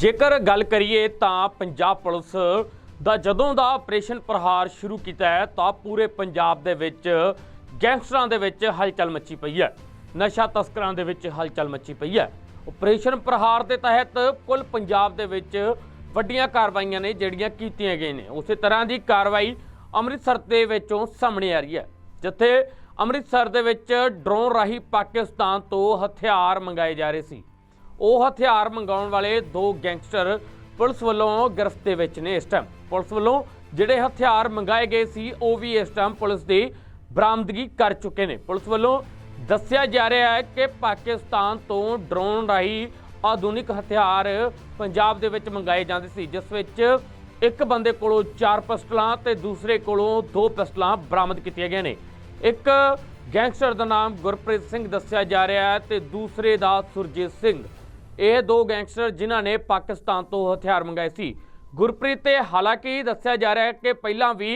ਜੇਕਰ ਗੱਲ ਕਰੀਏ ਤਾਂ ਪੰਜਾਬ ਪੁਲਿਸ ਦਾ ਜਦੋਂ ਦਾ ਆਪਰੇਸ਼ਨ ਪ੍ਰਹਾਰ ਸ਼ੁਰੂ ਕੀਤਾ ਹੈ, ਤਾਂ ਪੂਰੇ ਪੰਜਾਬ ਦੇ ਵਿੱਚ ਗੈਂਗਸਟਰਾਂ ਦੇ ਵਿੱਚ ਹਲਚਲ ਮੱਚੀ ਪਈ ਹੈ। ਨਸ਼ਾ ਤਸਕਰਾਂ ਦੇ ਵਿੱਚ ਹਲਚਲ ਮੱਚੀ ਪਈ ਹੈ। ਆਪਰੇਸ਼ਨ ਪ੍ਰਹਾਰ ਦੇ ਤਹਿਤ ਕੁੱਲ ਪੰਜਾਬ ਦੇ ਵਿੱਚ ਵੱਡੀਆਂ ਕਾਰਵਾਈਆਂ ਨੇ ਜਿਹੜੀਆਂ ਕੀਤੀਆਂ ਗਈਆਂ ਨੇ। ਉਸੇ ਤਰ੍ਹਾਂ ਦੀ ਕਾਰਵਾਈ ਅੰਮ੍ਰਿਤਸਰ ਦੇ ਵਿੱਚੋਂ ਸਾਹਮਣੇ ਆ ਰਹੀ ਹੈ। ਜਿੱਥੇ ਅੰਮ੍ਰਿਤਸਰ ਦੇ ਵਿੱਚ ਡਰੋਨ ਰਾਹੀਂ ਪਾਕਿਸਤਾਨ ਤੋਂ ਹਥਿਆਰ ਮੰਗਾਏ ਜਾ ਰਹੇ ਸੀ। ਉਹ ਹਥਿਆਰ ਮੰਗਾਉਣ ਵਾਲੇ ਦੋ ਗੈਂਗਸਟਰ ਪੁਲਿਸ ਵੱਲੋਂ ਗ੍ਰਿਫਤ ਦੇ ਵਿੱਚ ਨੇ ਇਸ ਟਾਈਮ ਪੁਲਿਸ ਵੱਲੋਂ ਜਿਹੜੇ ਹਥਿਆਰ ਮੰਗਾਏ ਗਏ ਸੀ, ਉਹ ਵੀ ਇਸ ਟਾਈਮ ਪੁਲਿਸ ਦੀ ਬਰਾਮਦਗੀ ਕਰ ਚੁੱਕੇ ਨੇ। ਪੁਲਿਸ ਵੱਲੋਂ ਦੱਸਿਆ ਜਾ ਰਿਹਾ ਹੈ ਕਿ ਪਾਕਿਸਤਾਨ ਤੋਂ ਡਰੋਨ ਰਾਹੀਂ ਆਧੁਨਿਕ ਹਥਿਆਰ ਪੰਜਾਬ ਦੇ ਵਿੱਚ ਮੰਗਾਏ ਜਾਂਦੇ ਸੀ, ਜਿਸ ਵਿੱਚ ਇੱਕ ਬੰਦੇ ਕੋਲੋਂ ਚਾਰ ਪਿਸਟਲਾਂ ਤੇ ਦੂਸਰੇ ਕੋਲੋਂ ਦੋ ਪਿਸਟਲਾਂ ਬਰਾਮਦ ਕੀਤੀਆਂ ਗਈਆਂ ਨੇ। ਇੱਕ ਗੈਂਗਸਟਰ ਦਾ ਨਾਮ ਗੁਰਪ੍ਰੀਤ ਸਿੰਘ ਦੱਸਿਆ ਜਾ ਰਿਹਾ ਹੈ ਤੇ ਦੂਸਰੇ ਦਾ ਸੁਰਜੀਤ ਸਿੰਘ। ਇਹ ਦੋ ਗੈਂਗਸਟਰ ਜਿਨ੍ਹਾਂ ਨੇ ਪਾਕਿਸਤਾਨ ਤੋਂ ਹਥਿਆਰ ਮੰਗਾਏ ਸੀ। ਗੁਰਪ੍ਰੀਤ ਤੇ ਹਾਲਾਂਕਿ ਦੱਸਿਆ ਜਾ ਰਿਹਾ ਹੈ ਕਿ ਪਹਿਲਾਂ ਵੀ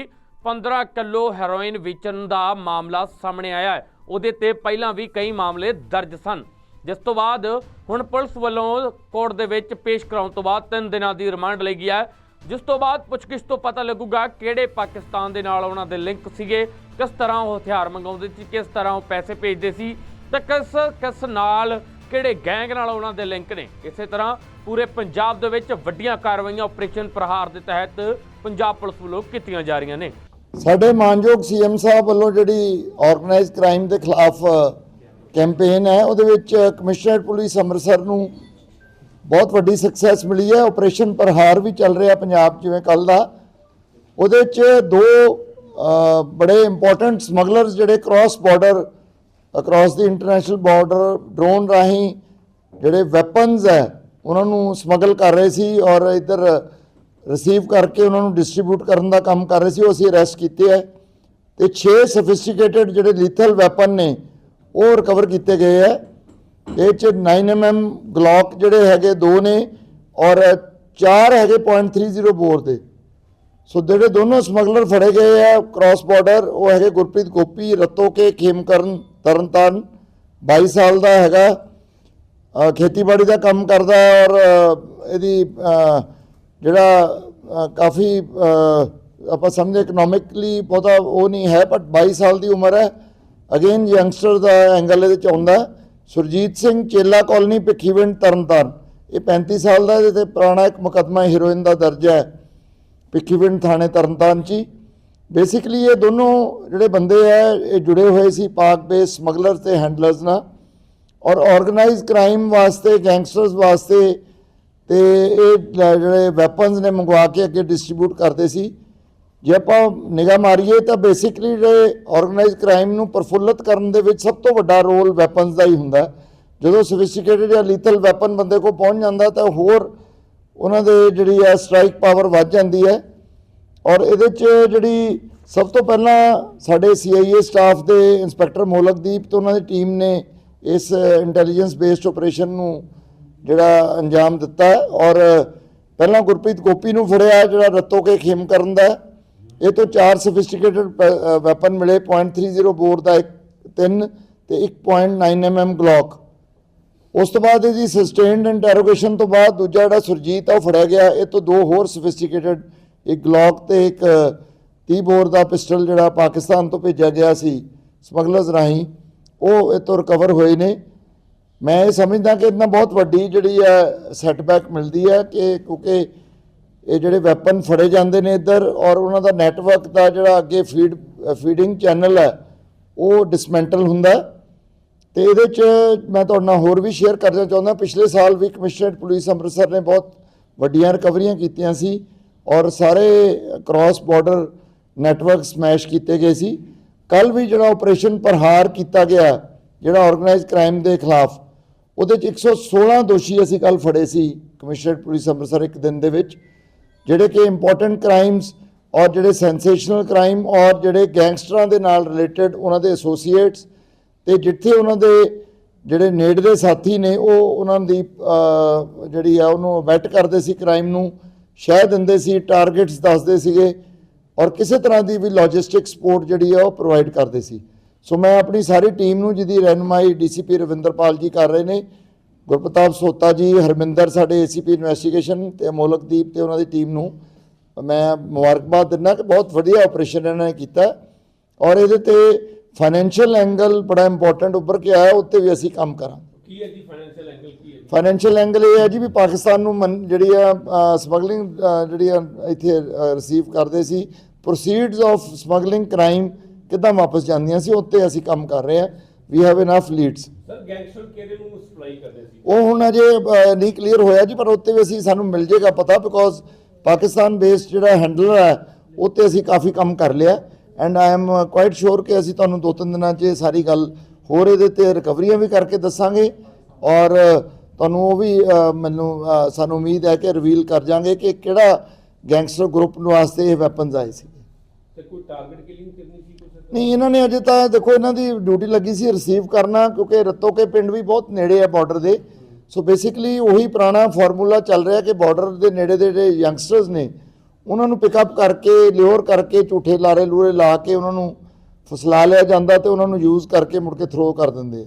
15 ਕਿਲੋ ਹੈਰੋਇਨ ਵੇਚਣ ਦਾ ਮਾਮਲਾ ਸਾਹਮਣੇ ਆਇਆ ਹੈ। ਉਹਦੇ ਤੇ ਪਹਿਲਾਂ ਵੀ ਕਈ ਮਾਮਲੇ ਦਰਜ ਸਨ। ਜਿਸ ਤੋਂ ਬਾਅਦ ਹੁਣ ਪੁਲਿਸ ਵੱਲੋਂ ਕੋਰਟ ਦੇ ਵਿੱਚ ਪੇਸ਼ ਕਰਾਉਣ ਤੋਂ ਬਾਅਦ 3 ਦਿਨਾਂ ਦੀ ਰਿਮਾਂਡ ਲਈ ਗਿਆ ਹੈ। ਜਿਸ ਤੋਂ ਬਾਅਦ ਪੁੱਛਗਿੱਛ ਤੋਂ ਪਤਾ ਲੱਗੂਗਾ ਕਿਹੜੇ ਪਾਕਿਸਤਾਨ ਦੇ ਨਾਲ ਉਹਨਾਂ ਦੇ ਲਿੰਕ ਸੀਗੇ, ਕਿਸ ਤਰ੍ਹਾਂ ਉਹ ਹਥਿਆਰ ਮੰਗਾਉਂਦੇ ਸੀ, ਕਿਸ ਤਰ੍ਹਾਂ ਉਹ ਪੈਸੇ ਭੇਜਦੇ ਸੀ ਤੇ ਕਿਸ ਕਿਸ ਨਾਲ ਕਿਹੜੇ ਗੈਂਗ ਨਾਲ ਉਹਨਾਂ ਦੇ ਲਿੰਕ ਨੇ? ਇਸੇ ਤਰ੍ਹਾਂ ਪੂਰੇ ਪੰਜਾਬ ਦੇ ਵਿੱਚ ਵੱਡੀਆਂ ਕਾਰਵਾਈਆਂ ਆਪਰੇਸ਼ਨ ਪ੍ਰਹਾਰ ਦੇ ਤਹਿਤ ਪੰਜਾਬ ਪੁਲਿਸ ਵੱਲੋਂ ਕੀਤੀਆਂ ਜਾ ਰਹੀਆਂ ਨੇ। ਸਾਡੇ ਮਾਨਯੋਗ ਸੀਐਮ ਸਾਹਿਬ ਵੱਲੋਂ ਜਿਹੜੀ ਆਰਗੇਨਾਈਜ਼ਡ ਕ੍ਰਾਈਮ ਦੇ ਖਿਲਾਫ ਕੈਂਪੇਨ ਹੈ, ਉਹਦੇ ਵਿੱਚ ਕਮਿਸ਼ਨਰੇਟ ਪੁਲਿਸ ਅੰਮ੍ਰਿਤਸਰ ਨੂੰ ਬਹੁਤ ਵੱਡੀ ਸਕਸੈਸ ਮਿਲੀ ਹੈ। ਆਪਰੇਸ਼ਨ ਪ੍ਰਹਾਰ ਵੀ ਚੱਲ ਰਿਹਾ ਪੰਜਾਬ ਜਿਵੇਂ ਕੱਲ ਦਾ। ਉਹਦੇ ਵਿੱਚ ਦੋ ਬੜੇ ਇੰਪੋਰਟੈਂਟ ਸਮਗਲਰਸ ਜਿਹੜੇ ਕ੍ਰਾਸ ਬਾਰਡਰ ਅਕ੍ਰਾਸ ਦੀ ਇੰਟਰਨੈਸ਼ਨਲ ਬਾਰਡਰ ਡਰੋਨ ਰਾਹੀਂ ਜਿਹੜੇ ਵੈਪਨਸ ਹੈ ਉਹਨਾਂ ਨੂੰ ਸਮਗਲ ਕਰ ਰਹੇ ਸੀ ਔਰ ਇੱਧਰ ਰਿਸੀਵ ਕਰਕੇ ਉਹਨਾਂ ਨੂੰ ਡਿਸਟ੍ਰੀਬਿਊਟ ਕਰਨ ਦਾ ਕੰਮ ਕਰ ਰਹੇ ਸੀ ਉਹ ਅਸੀਂ ਅਰੈਸਟ ਕੀਤੇ ਹੈ ਤੇ 6 ਸਫਿਸਟੀਕੇਟਡ ਜਿਹੜੇ ਲੀਥਲ ਵੈਪਨ ਨੇ ਉਹ ਰਿਕਵਰ ਕੀਤੇ ਗਏ ਹੈ ਇਹ ਚ 9mm ਗਲੌਕ ਜਿਹੜੇ ਹੈਗੇ ਦੋ ਨੇ ਔਰ ਚਾਰ ਹੈਗੇ .30 ਬੋਰ ਦੇ ਸੋ ਜਿਹੜੇ ਦੋਨੋਂ ਸਮਗਲਰ ਫੜੇ ਗਏ ਆ ਕ੍ਰਾਸ ਬਾਰਡਰ ਉਹ ਹੈਗੇ ਗੁਰਪ੍ਰੀਤ ਗੋਪੀ, ਰਤੋ ਕੇ ਖੇਮਕਰਨ ਤਰਨਤਾਰਨ 22 ਸਾਲ ਦਾ ਹੈਗਾ। ਖੇਤੀਬਾੜੀ ਦਾ ਕੰਮ ਕਰਦਾ ਔਰ ਇਹਦੀ ਜਿਹੜਾ ਕਾਫੀ ਆਪਾਂ ਸਮਝੇ ਇਕਨੋਮਿਕਲੀ ਬਹੁਤਾ ਉਹ ਨਹੀਂ ਹੈ ਬਟ 22 ਸਾਲ ਦੀ ਉਮਰ ਹੈ। ਅਗੇਨ ਯੰਗਸਟਰ ਦਾ ਐਂਗਲ ਇਹਦੇ ਚ ਆਉਂਦਾ। ਸੁਰਜੀਤ ਸਿੰਘ ਚੇਲਾ ਕਾਲਨੀ ਭਿੱਖੀਵਿੰਡ ਤਰਨਤਾਰਨ। ਇਹ 35 ਸਾਲ ਦਾ ਇਹਦੇ ਤੇ ਪੁਰਾਣਾ ਇੱਕ ਮੁਕੱਦਮਾ ਹੀਰੋਇਨ ਦਾ ਦਰਜ ਹੈ। ਭਿੱਖੀਵਿੰਡ ਥਾਣੇ ਤਰਨਤਾਰਨ ਚ ਬੇਸਿਕਲੀ ਇਹ ਦੋਨੋਂ ਜਿਹੜੇ ਬੰਦੇ ਆ, ਇਹ ਜੁੜੇ ਹੋਏ ਸੀ ਪਾਕ ਬੇਸ ਸਮਗਲਰ ਤੇ ਹੈਂਡਲਰਸ ਨਾਲ ਔਰ ਆਰਗੇਨਾਈਜ਼ ਕ੍ਰਾਈਮ ਵਾਸਤੇ ਗੈਂਗਸਟਰਸ ਵਾਸਤੇ ਤੇ ਇਹ ਜਿਹੜੇ ਵੈਪਨਸ ਨੇ ਮੰਗਵਾ ਕੇ ਅੱਗੇ ਡਿਸਟ੍ਰੀਬਿਊਟ ਕਰਦੇ ਸੀ। ਜੇ ਆਪਾਂ ਨਿਗਾਹ ਮਾਰੀਏ ਤਾਂ ਬੇਸਿਕਲੀ ਜਿਹੜੇ ਆਰਗੇਨਾਈਜ਼ ਕ੍ਰਾਈਮ ਨੂੰ ਪ੍ਰਫੁੱਲਤ ਕਰਨ ਦੇ ਵਿੱਚ ਸਭ ਤੋਂ ਵੱਡਾ ਰੋਲ ਵੈਪਨਸ ਦਾ ਹੀ ਹੁੰਦਾ। ਜਦੋਂ ਸੋਫਿਸਟੀਕੇਟਡ ਜਾਂ ਲੀਥਲ ਵੈਪਨ ਬੰਦੇ ਕੋਲ ਪਹੁੰਚ ਜਾਂਦਾ ਤਾਂ ਹੋਰ ਉਹਨਾਂ ਦੇ ਜਿਹੜੀ ਆ ਸਟ੍ਰਾਈਕ ਪਾਵਰ ਵੱਧ ਜਾਂਦੀ ਹੈ ਔਰ ਇਹਦੇ ਚ ਜਿਹੜੀ ਸਭ ਤੋਂ ਪਹਿਲਾਂ ਸਾਡੇ ਸੀਆਈਏ ਸਟਾਫ ਦੇ ਇੰਸਪੈਕਟਰ ਮੋਲਕਦੀਪ ਤੇ ਉਹਨਾਂ ਦੀ ਟੀਮ ਨੇ ਇਸ ਇੰਟੈਲੀਜੈਂਸ ਬੇਸਡ ਆਪਰੇਸ਼ਨ ਨੂੰ ਜਿਹੜਾ ਅੰਜਾਮ ਦਿੱਤਾ ਔਰ ਪਹਿਲਾਂ ਗੁਰਪ੍ਰੀਤ ਗੋਪੀ ਨੂੰ ਫੜਿਆ ਜਿਹੜਾ ਰੱਤੋ ਕੇ ਖੇਮ ਕਰਨ ਦਾ ਇਹ ਤੋਂ ਚਾਰ ਸੋਫਿਸਟੀਕੇਟਡ ਵੈਪਨ ਮਿਲੇ .30 ਬੋਰ ਦਾ ਇੱਕ ਤਿੰਨ ਤੇ 1.9 mm ਗਲੌਕ ਉਸ ਤੋਂ ਬਾਅਦ ਇਹਦੀ ਸਸਟੇਨਡ ਇੰਟਰੋਗੇਸ਼ਨ ਤੋਂ ਬਾਅਦ ਦੂਜਾ ਜਿਹੜਾ ਸੁਰਜੀਤ ਆ, ਉਹ ਫੜਿਆ ਗਿਆ। ਇਹ ਤੋਂ ਦੋ ਹੋਰ ਸੋਫਿਸਟੀਕੇਟਡ ਇੱਕ ਗਲੌਕ ਤੇ ਇੱਕ 30 ਬੋਰ ਦਾ ਪਿਸਟਲ ਜਿਹੜਾ ਪਾਕਿਸਤਾਨ ਤੋਂ ਭੇਜਿਆ ਗਿਆ ਸੀ ਸਮਗਲਰਸ ਰਾਹੀਂ, ਉਹ ਇਹ ਤੋਂ ਰਿਕਵਰ ਹੋਏ ਨੇ। ਮੈਂ ਇਹ ਸਮਝਦਾ ਕਿ ਇਹਨਾਂ ਬਹੁਤ ਵੱਡੀ ਜਿਹੜੀ ਹੈ ਸੈਟਬੈਕ ਮਿਲਦੀ ਹੈ ਕਿ ਕਿਉਂਕਿ ਇਹ ਜਿਹੜੇ ਵੈਪਨ ਫੜੇ ਜਾਂਦੇ ਨੇ ਇੱਧਰ ਔਰ ਉਹਨਾਂ ਦਾ ਨੈਟਵਰਕ ਦਾ ਜਿਹੜਾ ਅੱਗੇ ਫੀਡ ਫੀਡਿੰਗ ਚੈਨਲ ਹੈ ਉਹ ਡਿਸਮੈਂਟਲ ਹੁੰਦਾ। ਤੇ ਇਹਦੇ ਚ ਮੈਂ ਤੁਹਾਡੇ ਨਾਲ ਹੋਰ ਵੀ ਸ਼ੇਅਰ ਕਰਨਾ ਚਾਹੁੰਦਾ। ਪਿਛਲੇ ਸਾਲ ਵੀ ਕਮਿਸ਼ਨਰੇਟ ਪੁਲਿਸ ਅੰਮ੍ਰਿਤਸਰ ਨੇ ਬਹੁਤ ਵੱਡੀਆਂ ਰਿਕਵਰੀਆਂ ਕੀਤੀਆਂ ਸੀ ਔਰ ਸਾਰੇ ਕ੍ਰਾਸ ਬਾਰਡਰ ਨੈਟਵਰਕ ਸਮੈਸ਼ ਕੀਤੇ ਗਏ ਸੀ। ਕੱਲ ਵੀ ਜਿਹੜਾ ਆਪਰੇਸ਼ਨ ਪ੍ਰਹਾਰ ਕੀਤਾ ਗਿਆ, ਜਿਹੜਾ ਆਰਗੇਨਾਈਜ਼ ਕ੍ਰਾਈਮ ਦੇ ਖਿਲਾਫ, ਉਹਦੇ ਚ 116 ਦੋਸ਼ੀ ਅਸੀਂ ਕੱਲ ਫੜੇ ਸੀ ਕਮਿਸ਼ਨਰੇਟ ਪੁਲਿਸ ਅੰਮ੍ਰਿਤਸਰ ਇੱਕ ਦਿਨ ਦੇ ਵਿੱਚ, ਜਿਹੜੇ ਕਿ ਇੰਪੋਰਟੈਂਟ ਕ੍ਰਾਈਮਸ ਔਰ ਜਿਹੜੇ ਸੈਂਸੇਸ਼ਨਲ ਕ੍ਰਾਈਮ ਔਰ ਜਿਹੜੇ ਗੈਂਗਸਟਰਾਂ ਦੇ ਨਾਲ ਰਿਲੇਟਡ ਉਹਨਾਂ ਦੇ ਐਸੋਸੀਏਟਸ ਤੇ ਜਿੱਥੇ ਉਹਨਾਂ ਦੇ ਜਿਹੜੇ ਨੇੜਲੇ ਸਾਥੀ ਨੇ, ਉਹ ਉਹਨਾਂ ਦੀ ਜਿਹੜੀ ਆ, ਉਹਨੂੰ ਵੈਟ ਕਰਦੇ ਸੀ ਕ੍ਰਾਈਮ ਨੂੰ, ਸ਼ਹਿ ਦਿੰਦੇ ਸੀ ਟਾਰਗੇਟਸ ਦੱਸਦੇ ਸੀਗੇ ਔਰ ਕਿਸੇ ਤਰ੍ਹਾਂ ਦੀ ਵੀ ਲੌਜਿਸਟਿਕ ਸਪੋਰਟ ਜਿਹੜੀ ਆ, ਉਹ ਪ੍ਰੋਵਾਈਡ ਕਰਦੇ ਸੀ। ਸੋ ਮੈਂ ਆਪਣੀ ਸਾਰੀ ਟੀਮ ਨੂੰ, ਜਿਹਦੀ ਰਹਿਨੁਮਾਈ ਡੀਸੀਪੀ ਰਵਿੰਦਰਪਾਲ ਜੀ ਕਰ ਰਹੇ ਨੇ, ਗੁਰਪ੍ਰਤਾਪ ਸੋਤਾ ਜੀ, ਹਰਮਿੰਦਰ ਸਾਡੇ ਏਸੀਪੀ ਇਨਵੈਸਟੀਗੇਸ਼ਨ ਤੇ ਅਮੋਲਕਦੀਪ ਤੇ ਉਹਨਾਂ ਦੀ ਟੀਮ ਨੂੰ, ਮੈਂ ਮੁਬਾਰਕਬਾਦ ਦਿੰਦਾ ਕਿ ਬਹੁਤ ਵਧੀਆ ਆਪਰੇਸ਼ਨ ਇਹਨਾਂ ਨੇ ਕੀਤਾ। ਔਰ ਇਹਦੇ ਤੇ ਫਾਈਨੈਂਸ਼ੀਅਲ ਐਂਗਲ ਬੜਾ ਇੰਪੋਰਟੈਂਟ ਉੱਪਰ ਕੇ ਆਇਆ ਉੱਤੇ ਵੀ ਅਸੀਂ ਕੰਮ ਕਰਾਂਗੇ। ਕੀ ਹੈ ਜੀ ਫਾਈਨੈਂਸ਼ੀਅਲ ਐਂਗਲ ਕੀ ਹੈ ਫਾਈਨੈਂਸ਼ੀਅਲ ਐਂਗਲ ਇਹ ਹੈ ਜੀ ਵੀ ਪਾਕਿਸਤਾਨ ਨੂੰ ਜਿਹੜੀ ਆ ਸਮਗਲਿੰਗ ਜਿਹੜੀ ਆ ਇੱਥੇ ਰਿਸੀਵ ਕਰਦੇ ਸੀ ਪ੍ਰੋਸੀਡਸ ਆਫ ਸਮਗਲਿੰਗ ਕ੍ਰਾਈਮ ਕਿੱਦਾਂ ਵਾਪਸ ਜਾਂਦੀਆਂ ਸੀ ਉੱਤੇ ਅਸੀਂ ਕੰਮ ਕਰ ਰਹੇ ਹਾਂ। We have enough leads sir gangster ਕਿਹਦੇ ਨੂੰ ਸਪਲਾਈ ਕਰਦੇ ਸੀ? ਉਹ ਹੁਣ ਅਜੇ ਨਹੀਂ ਕਲੀਅਰ ਹੋਇਆ ਜੀ ਪਰ ਉੱਤੇ ਵੀ ਅਸੀਂ ਸਾਨੂੰ ਮਿਲ ਜੇਗਾ ਪਤਾ ਬਿਕੋਜ਼ ਪਾਕਿਸਤਾਨ ਬੇਸਡ ਜਿਹੜਾ ਹੈਂਡਲਰ ਹੈ ਉੱਤੇ ਅਸੀਂ ਕਾਫੀ ਕੰਮ ਕਰ ਲਿਆ। And I am quite sure ਕਿ ਅਸੀਂ ਤੁਹਾਨੂੰ ਦੋ ਤਿੰਨ ਦਿਨਾਂ 'ਚ ਇਹ ਸਾਰੀ ਗੱਲ ਹੋਰ ਇਹਦੇ ਤੇ ਰਿਕਵਰੀਆਂ ਵੀ ਕਰਕੇ ਦੱਸਾਂਗੇ। ਔਰ ਤੁਹਾਨੂੰ ਉਹ ਵੀ ਮੈਨੂੰ ਸਾਨੂੰ ਉਮੀਦ ਹੈ ਕਿ ਰਿਵੀਲ ਕਰ ਜਾਾਂਗੇ ਕਿ ਕਿਹੜਾ ਗੈਂਗਸਟਰ ਗਰੁੱਪ ਨੂੰ ਵਾਸਤੇ ਇਹ ਵੈਪਨਸ ਆਏ ਸੀ। ਤੇ ਕੋਈ ਟਾਰਗੇਟ ਕਿਲਿੰਗ ਕਰਨੀ ਸੀ ਨਹੀਂ ਇਹਨਾਂ ਨੇ ਅਜੇ ਤਾਂ ਦੇਖੋ ਇਹਨਾਂ ਦੀ ਡਿਊਟੀ ਲੱਗੀ ਸੀ ਰਿਸੀਵ ਕਰਨਾ ਕਿਉਂਕਿ ਰਤੋ ਕੇ ਪਿੰਡ ਵੀ ਬਹੁਤ ਨੇੜੇ ਹੈ ਬਾਰਡਰ ਦੇ। ਸੋ ਬੇਸਿਕਲੀ ਉਹੀ ਪੁਰਾਣਾ ਫਾਰਮੂਲਾ ਚੱਲ ਰਿਹਾ ਕਿ ਬਾਰਡਰ ਦੇ ਨੇੜੇ ਦੇ ਜਿਹੜੇ ਯੰਗਸਟਰਸ ਨੇ ਉਹਨਾਂ ਨੂੰ ਪਿਕਅਪ ਕਰਕੇ ਲਿਓਰ ਕਰਕੇ ਝੂਠੇ ਲਾਰੇ ਲੂਰੇ ਲਾ ਕੇ ਉਹਨਾਂ ਨੂੰ ਫਸਲਾ ਲਿਆ ਜਾਂਦਾ ਤੇ ਉਹਨਾਂ ਨੂੰ ਯੂਜ਼ ਕਰਕੇ ਮੁੜ ਕੇ ਥਰੋ ਕਰ ਦਿੰਦੇ ਆ।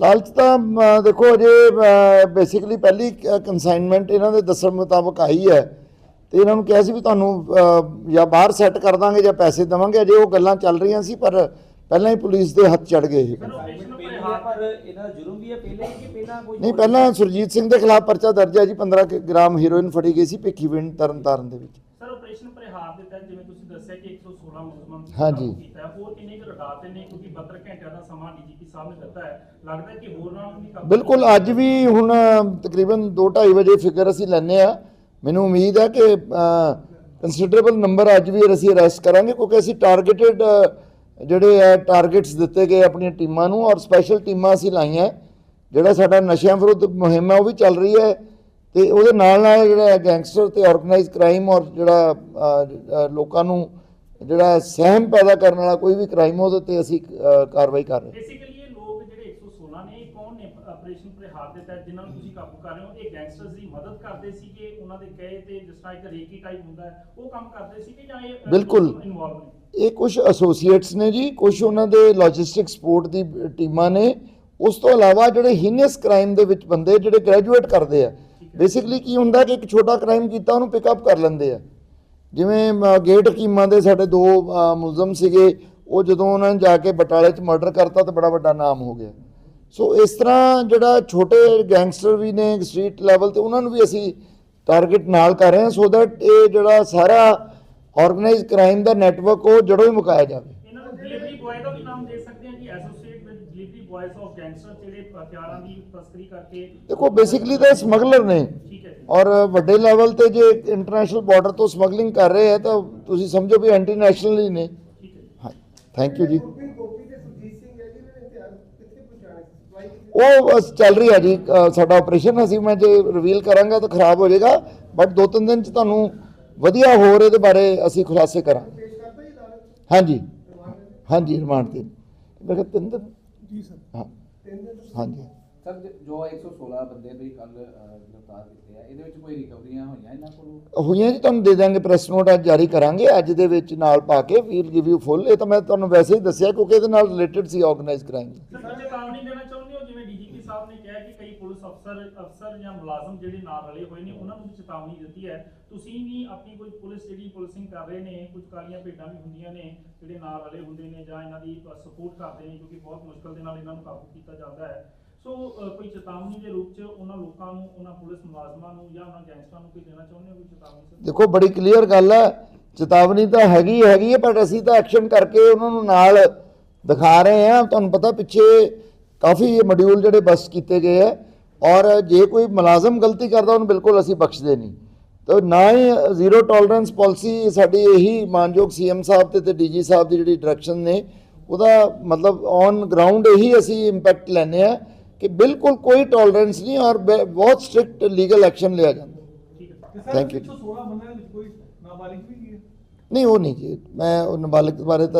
ਲਾਲਚ ਤਾਂ ਦੇਖੋ ਅਜੇ ਬੇਸਿਕਲੀ ਪਹਿਲੀ ਕੰਸਾਈਨਮੈਂਟ ਇਹਨਾਂ ਦੇ ਦੱਸਣ ਮੁਤਾਬਕ ਆਈ ਹੈ ਤੇ ਇਹਨਾਂ ਨੂੰ ਕਿਹਾ ਸੀ ਵੀ ਤੁਹਾਨੂੰ ਜਾਂ ਬਾਹਰ ਸੈੱਟ ਕਰ ਦਾਂਗੇ ਜਾਂ ਪੈਸੇ ਦੇਵਾਂਗੇ। ਅਜੇ ਉਹ ਗੱਲਾਂ ਚੱਲ ਰਹੀਆਂ ਸੀ ਪਰ ਪਹਿਲਾਂ ਹੀ ਪੁਲਿਸ ਦੇ ਹੱਥ ਚੜ ਗਏ ਇਹ। ਪਹਿਲੇ ਆ ਪਰ ਇਹਨਾਂ ਦਾ ਜੁਰਮ ਵੀ ਹੈ ਪਹਿਲੇ ਕਿ ਪਹਿਲਾਂ ਕੋਈ ਨਹੀਂ ਪਹਿਲਾਂ ਸੁਰਜੀਤ ਸਿੰਘ ਦੇ ਖਿਲਾਫ ਪਰਚਾ ਦਰਜ ਹੈ ਜੀ 15 ਕਿ- ਗ੍ਰਾਮ ਹੀਰੋਇਨ ਫੜੀ ਗਈ ਸੀ ਭਿੱਖੀਵਿੰਡ ਤਰਨਤਾਰਨ ਦੇ ਵਿੱਚ। ਸਰ ਆਪਰੇਸ਼ਨ ਪ੍ਰਹਾਰ ਦੇ ਤਹਿਤ ਜਿਵੇਂ ਤੁਸੀਂ ਦੱਸਿਆ ਕਿ 116 ਮੁਲਜ਼ਮਾਂ ਨੂੰ ਹਾਂਜੀ। ਕਾਬੂ ਕੀਤਾ ਹੈ। ਹੋਰ ਕਿੰਨੇ ਕੁ ਰਡਾਤੇ ਨੇ ਕਿਉਂਕਿ 72 ਘੰਟਿਆਂ ਦਾ ਸਮਾਂ ਡੀਜੀਪੀ ਸਾਹਿਬ ਨੇ ਦਿੱਤਾ ਹੈ। ਲੱਗਦਾ ਹੈ ਕਿ ਹੋਰ ਨਾਲ ਵੀ ਕਾਬੂ ਬਿਲਕੁਲ ਅੱਜ ਵੀ ਹੁਣ ਤਕਰੀਬਨ 2:30 ਵਜੇ ਫਿਗਰ ਅਸੀਂ ਲੈਨੇ ਆ ਮੈਨੂੰ ਉਮੀਦ ਹੈ ਕਿ ਕੰਸੀਡਰੇਬਲ ਨੰਬਰ ਅੱਜ ਵੀ ਅਸੀਂ ਅਰੈਸਟ ਕਰਾਂਗੇ ਕਿਉਂਕਿ ਅਸੀਂ ਟਾਰਗੇਟਡ ਜਿਹੜੇ ਹੈ ਟਾਰਗੇਟਸ ਦਿੱਤੇ ਗਏ ਆਪਣੀਆਂ ਟੀਮਾਂ ਨੂੰ ਔਰ ਸਪੈਸ਼ਲ ਟੀਮਾਂ ਅਸੀਂ ਲਾਈਆਂ। ਜਿਹੜਾ ਸਾਡਾ ਨਸ਼ਿਆਂ ਵਿਰੁੱਧ ਮੁਹਿੰਮ ਹੈ ਉਹ ਵੀ ਚੱਲ ਰਹੀ ਹੈ ਤੇ ਉਹਦੇ ਨਾਲ ਨਾਲ ਜਿਹੜਾ ਗੈਂਗਸਟਰ ਤੇ ਆਰਗੇਨਾਈਜ਼ ਕ੍ਰਾਈਮ ਔਰ ਜਿਹੜਾ ਲੋਕਾਂ ਨੂੰ ਜਿਹੜਾ ਸਹਿਮ ਪੈਦਾ ਕਰਨ ਵਾਲਾ ਕੋਈ ਵੀ ਕ੍ਰਾਈਮ ਉਹਦੇ ਤੇ ਅਸੀਂ ਕਾਰਵਾਈ ਕਰ ਰਹੇ ਹਾਂ ਬੇਸਿਕਲੀ ਇਹ ਲੋਕ ਜਿਹੜੇ 116 ਨੇ ਇਹ ਕੌਣ ਨੇ ਆਪਰੇਸ਼ਨ ਪ੍ਰਹਾਰ ਦੇ ਤਹਿਤ ਜਿਨ੍ਹਾਂ ਨੂੰ ਤੁਸੀਂ ਕਾਬੂ ਕਰ ਰਹੇ ਹੋ ਇਹ ਗੈਂਗਸਟਰਸ ਦੀ ਮਦਦ ਕਰਦੇ ਸੀਗੇ ਉਹਨਾਂ ਦੇ ਕਹੇ ਤੇ ਜਿਸ ਤਰ੍ਹਾਂ ਇੱਕ ਰੇਕੀ ਟਾਈਪ ਹੁੰਦਾ ਹੈ ਉਹ ਕੰਮ ਕਰਦੇ ਸੀਗੇ ਜਾਂ ਇਹ ਬਿਲਕੁਲ। ਇਨਵੋਲਵ ਨੇ? ਇਹ ਕੁਝ ਐਸੋਸੀਏਟਸ ਨੇ ਜੀ ਕੁਝ ਉਹਨਾਂ ਦੇ ਲੌਜਿਸਟਿਕ ਸਪੋਰਟ ਦੀ ਟੀਮਾਂ ਨੇ। ਉਸ ਤੋਂ ਇਲਾਵਾ ਜਿਹੜੇ ਹੀਨੀਅਸ ਕ੍ਰਾਈਮ ਦੇ ਵਿੱਚ ਬੰਦੇ ਜਿਹੜੇ ਗ੍ਰੈਜੂਏਟ ਕਰਦੇ ਆ ਬੇਸਿਕਲੀ ਕੀ ਹੁੰਦਾ ਕਿ ਇੱਕ ਛੋਟਾ ਕ੍ਰਾਈਮ ਕੀਤਾ ਉਹਨੂੰ ਪਿਕਅਪ ਕਰ ਲੈਂਦੇ ਆ। ਜਿਵੇਂ ਅ, ਗੇਟ ਹਕੀਮਾਂ ਦੇ ਸਾਡੇ ਦੋ ਅ, ਮੁਲਜ਼ਮ ਸੀਗੇ ਉਹ ਜਦੋਂ ਉਹਨਾਂ ਨੇ ਜਾ ਕੇ ਬਟਾਲੇ 'ਚ ਮਰਡਰ ਕਰਤਾ ਤਾਂ ਬੜਾ ਵੱਡਾ ਨਾਮ ਹੋ ਗਿਆ। ਸੋ ਇਸ ਤਰ੍ਹਾਂ ਜਿਹੜਾ ਛੋਟੇ ਗੈਂਗਸਟਰ ਵੀ ਨੇ ਸਟਰੀਟ ਲੈਵਲ ਤੇ ਉਹਨਾਂ ਨੂੰ ਵੀ ਅਸੀਂ ਟਾਰਗੇਟ ਨਾਲ ਕਰ ਰਹੇ ਹਾਂ ਸੋ ਦੈਟ ਇਹ ਜਿਹੜਾ ਸਾਰਾ ਆਰਗੇਨਾਈਜ਼ ਕ੍ਰਾਈਮ ਦਾ ਨੈਟਵਰਕ ਉਹ ਜੜੋਂ ਹੀ ਮੁਕਾਇਆ ਜਾਵੇ। ਇਹਨਾਂ ਨੂੰ ਡਿਲੀਵਰੀ ਬॉय ਦਾ ਵੀ ਨਾਮ ਦੇ ਸਕਦੇ ਹਾਂ ਕਿ associate with delivery boys of gangster ਜਿਹੜੇ ਹਥਿਆਰਾਂ ਦੀ ਤਸਕਰੀ ਕਰਕੇ ਦੇਖੋ ਬੇਸਿਕਲੀ ਤਾਂ ਸਮਗਲਰ ਨੇ। ਠੀਕ ਹੈ ਜੀ। ਔਰ ਵੱਡੇ ਲੈਵਲ ਤੇ ਜੇ ਇੰਟਰਨੈਸ਼ਨਲ ਬਾਰਡਰ ਤੋਂ ਸਮਗਲਿੰਗ ਕਰ ਰਹੇ ਆ ਤਾਂ ਤੁਸੀਂ ਸਮਝੋ ਵੀ ਐਂਟੀ ਨੈਸ਼ਨਲ ਹੀ ਨੇ। ਠੀਕ ਹੈ। ਹਾਂ ਥੈਂਕ ਯੂ ਜੀ ਗੋਪੀ ਗੋਪੀ ਤੇ ਸੁਰਜੀਤ ਸਿੰਘ ਹੈ ਜੀ ਇਹਨਾਂ ਨੇ ਹਥਿਆਰ ਕਿੱਥੇ ਪਹੁੰਚਾਣੇ ਸੀ ਸਪਲਾਈ ਕਿੱਥੇ ਉਹ ਬਸ ਚੱਲ ਰਹੀ ਹੈ ਜੀ ਸਾਡਾ ਆਪਰੇਸ਼ਨ ਅਸੀਂ ਮੈਂ ਜੇ ਰਿਵੀਲ ਕਰਾਂਗਾ ਤਾਂ ਖਰਾਬ ਹੋ ਜਾਏਗਾ ਬਟ ਦੋ ਤਿੰਨ ਦਿਨ ਚ ਤੁਹਾਨੂੰ ਵਧੀਆ ਹੋਰ ਇਹਦੇ ਬਾਰੇ ਅਸੀਂ ਖੁਲਾਸੇ ਕਰਾਂਗੇ। ਹਾਂਜੀ। ਹਾਂਜੀ ਰਿਮਾਂਡ ਤੇ। ਮੈਂ ਕਿਹਾ ਤਿੰਨ ਦਿਨ? ਜੀ ਸਰ। ਹਾਂ। ਤਿੰਨ ਦਿਨ ਹਾਂਜੀ। ਸਰ ਜੋ 116 ਬੰਦੇ ਤੁਸੀਂ ਕੱਲ ਗ੍ਰਿਫਤਾਰ ਕੀਤੇ ਆ ਇਹਦੇ ਵਿੱਚ ਕੋਈ ਰਿਕਵਰੀਆਂ ਹੋਈਆਂ ਇਹਨਾਂ ਕੋਲੋਂ? ਹੋਈਆਂ ਜੀ ਤੁਹਾਨੂੰ ਦੇ ਦਾਂਗੇ ਪ੍ਰੈਸ ਨੋਟ ਅੱਜ ਜਾਰੀ ਕਰਾਂਗੇ ਅੱਜ ਦੇ ਵਿੱਚ ਨਾਲ ਪਾ ਕੇ ਵੀਲ ਗਿਵ ਯੂ ਫੁੱਲ ਇਹ ਤਾਂ ਮੈਂ ਤੁਹਾਨੂੰ ਵੈਸੇ ਹੀ ਦੱਸਿਆ ਕਿਉਂਕਿ ਇਹਦੇ ਨਾਲ ਰਿਲੇਟਡ ਸੀ ਆਰਗੇਨਾਈਜ਼ ਕ੍ਰਾਈਮ ਸਰ ਚੇਤਾਵਨੀ ਦੇਣਾ ਚਾਹੁੰਦੇ ਹੋ ਜਿਵੇਂ ਡੀਜੀਪੀ ਸਾਹਿਬ ਨੇ ਕਿਹਾ ਕਿ ਕਈ ਪੁਲਿਸ ਅਫਸਰ ਅਫਸਰ ਜਾਂ ਮੁਲਾਜ਼ਮ ਜਿਹੜੇ ਨਾਲ ਰਲੇ ਹੋਏ ਨੇ, ਉਹਨਾਂ ਨੂੰ ਵੀ ਚੇਤਾਵਨੀ ਦਿੱਤੀ ਹੈ। ਤੁਸੀਂ ਵੀ ਆਪਣੀ ਕੋਈ ਪੁਲਿਸ ਜਿਹੜੀ ਪੁਲਿਸਿੰਗ ਕਰ ਰਹੇ ਨੇ, ਕੁਝ ਕਾਲੀਆਂ ਭੇਡਾਂ ਵੀ ਹੁੰਦੀਆਂ ਨੇ, ਜਿਹੜੇ ਨਾਲ ਰਲੇ ਹੁੰਦੇ ਨੇ ਜਾਂ ਇਹਨਾਂ ਦੀ ਸਪੋਰਟ ਕਰਦੇ ਨੇ, ਕਿਉਂਕਿ ਬਹੁਤ ਮੁਸ਼ਕਲ ਦੇ ਨਾਲ ਇਹਨਾਂ ਨੂੰ ਕਾਬੂ ਕੀਤਾ ਜਾਂਦਾ ਹੈ। ਸੋ ਕੋਈ ਚੇਤਾਵਨੀ ਦੇ ਰੂਪ 'ਚ ਉਹਨਾਂ ਲੋਕਾਂ ਨੂੰ, ਉਹਨਾਂ ਪੁਲਿਸ ਮੁਲਾਜ਼ਮਾਂ ਨੂੰ ਜਾਂ ਉਹਨਾਂ ਗੈਂਗਸਟਰਾਂ ਨੂੰ ਕੋਈ ਦੇਣਾ ਚਾਹੁੰਦੇ ਹੋ, ਕੋਈ ਚੇਤਾਵਨੀ ਦੇਖੋ, ਬੜੀ ਕਲੀਅਰ ਗੱਲ ਹੈ। ਚੇਤਾਵਨੀ ਤਾਂ ਹੈਗੀ ਹੈਗੀ ਹੈ ਪਰ ਅਸੀਂ ਤਾਂ ਐਕਸ਼ਨ ਕਰਕੇ ਉਹਨਾਂ ਨੂੰ ਨਾਲ ਦਿਖਾ ਰਹੇ ਹਾਂ। ਤੁਹਾਨੂੰ ਪਤਾ ਪਿੱਛੇ ਕਾਫੀ ਇਹ ਮੋਡਿਊਲ ਜਿਹੜੇ ਬਸ ਕੀਤੇ ਗਏ ਹੈ। ਔਰ ਜੇ ਕੋਈ ਮੁਲਾਜ਼ਮ ਗਲਤੀ ਕਰਦਾ ਉਹਨੂੰ ਬਿਲਕੁਲ ਅਸੀਂ ਬਖਸ਼ਦੇ ਨਹੀਂ। ਤਾਂ ਨਾ ਹੀ ਜ਼ੀਰੋ ਟੋਲਰੈਂਸ ਪਾਲਿਸੀ ਸਾਡੀ ਇਹੀ ਮਾਨਯੋਗ ਸੀਐਮ ਸਾਹਿਬ ਤੇ ਤੇ ਡੀਜੀ ਸਾਹਿਬ ਦੀ ਜਿਹੜੀ ਡਾਇਰੈਕਸ਼ਨ ਨੇ ਉਹਦਾ ਮਤਲਬ ਔਨ ਗਰਾਊਂਡ ਇਹੀ ਅਸੀਂ ਇੰਪੈਕਟ ਲੈਨੇ ਆ ਕਿ ਬਿਲਕੁਲ ਕੋਈ ਟੋਲਰੈਂਸ ਨਹੀਂ ਔਰ ਬਹੁਤ ਸਟ੍ਰਿਕਟ ਲੀਗਲ ਐਕਸ਼ਨ ਲਿਆ ਜਾਂਦਾ। ਠੀਕ ਹੈ। ਤੇ Thank you ਜੀ। 116 ਬੰਦਿਆਂ ਵਿੱਚ ਕੋਈ ਨਾਬਾਲਿਗ ਵੀ ਕੀ ਹੈ? ਨਹੀਂ ਉਹ ਨਹੀਂ ਜੀ ਮੈਂ ਉਹ ਨਾਬਾਲਗ ਬਾਰੇ ਤਾਂ